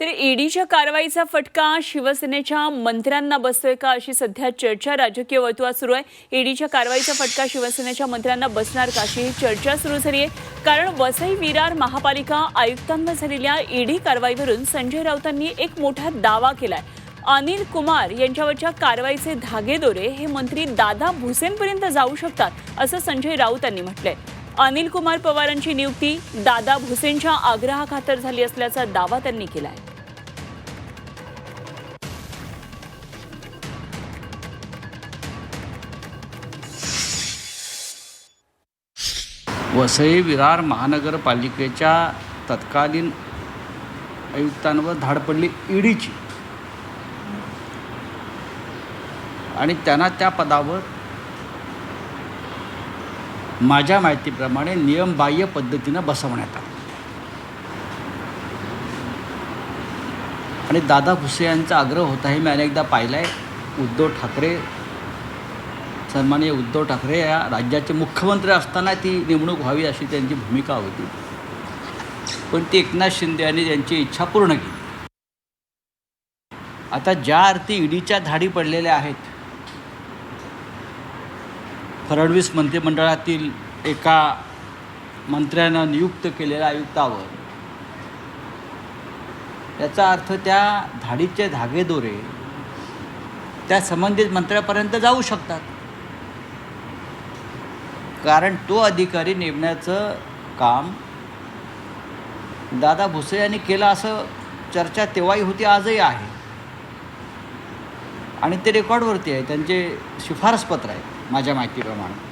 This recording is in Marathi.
तर ईडीच्या कारवाईचा फटका शिवसेनेच्या मंत्र्यांना बसतोय का अशी सध्या चर्चा राजकीय वर्तुळात सुरू आहे? ईडीच्या कारवाईचा फटका शिवसेनेच्या मंत्र्यांना बसणार का अशी ही चर्चा सुरू झाली आहे? कारण वसई विरार महापालिका आयुक्तांवर झालेल्या ईडी कारवाईवरून संजय राऊतांनी एक मोठा दावा केलाय. अनिल कुमार यांच्यावरच्या कारवाईचे धागेदोरे हे मंत्री दादा भुसेंपर्यंत जाऊ शकतात असं संजय राऊतांनी म्हटलंय. अनिल कुमार पवारांची नियुक्ती दादा भुसेंच्या आग्रहाखातर झाली असल्याचा दावा त्यांनी केलाय. वसई विरार महानगरपालिकेच्या तत्कालीन आयुक्तांवर धाड पडली ईडीची. आणि त्यांना त्या पदावर माझ्या माहितीप्रमाणे नियमबाह्य पद्धतीनं बसवण्यात आलं. आणि दादा भुसे यांचा आग्रह होता हे मी अनेकदा पाहिला आहे उद्धव ठाकरे सन्माननीय उद्धव ठाकरे या राज्याचे मुख्यमंत्री असताना ती नेमणूक व्हावी अशी त्यांची भूमिका होती. पण ती एकनाथ शिंदे यांनी त्यांची इच्छा पूर्ण केली. आता ज्या अर्थी ईडीच्या धाडी पडलेल्या आहेत फडणवीस मंत्रिमंडळातील एका मंत्र्यानं नियुक्त केलेल्या आयुक्तावर याचा अर्थ त्या धाडीचे धागेदोरे त्या संबंधित मंत्र्यापर्यंत जाऊ शकतात. कारण तो अधिकारी नेमण्याचं काम दादा भुसे यांनी केलं असं चर्चा तेव्हाही होती आजही आहे. आणि ते रेकॉर्डवरती आहे त्यांचे शिफारसपत्र आहे माझ्या माहितीप्रमाणे.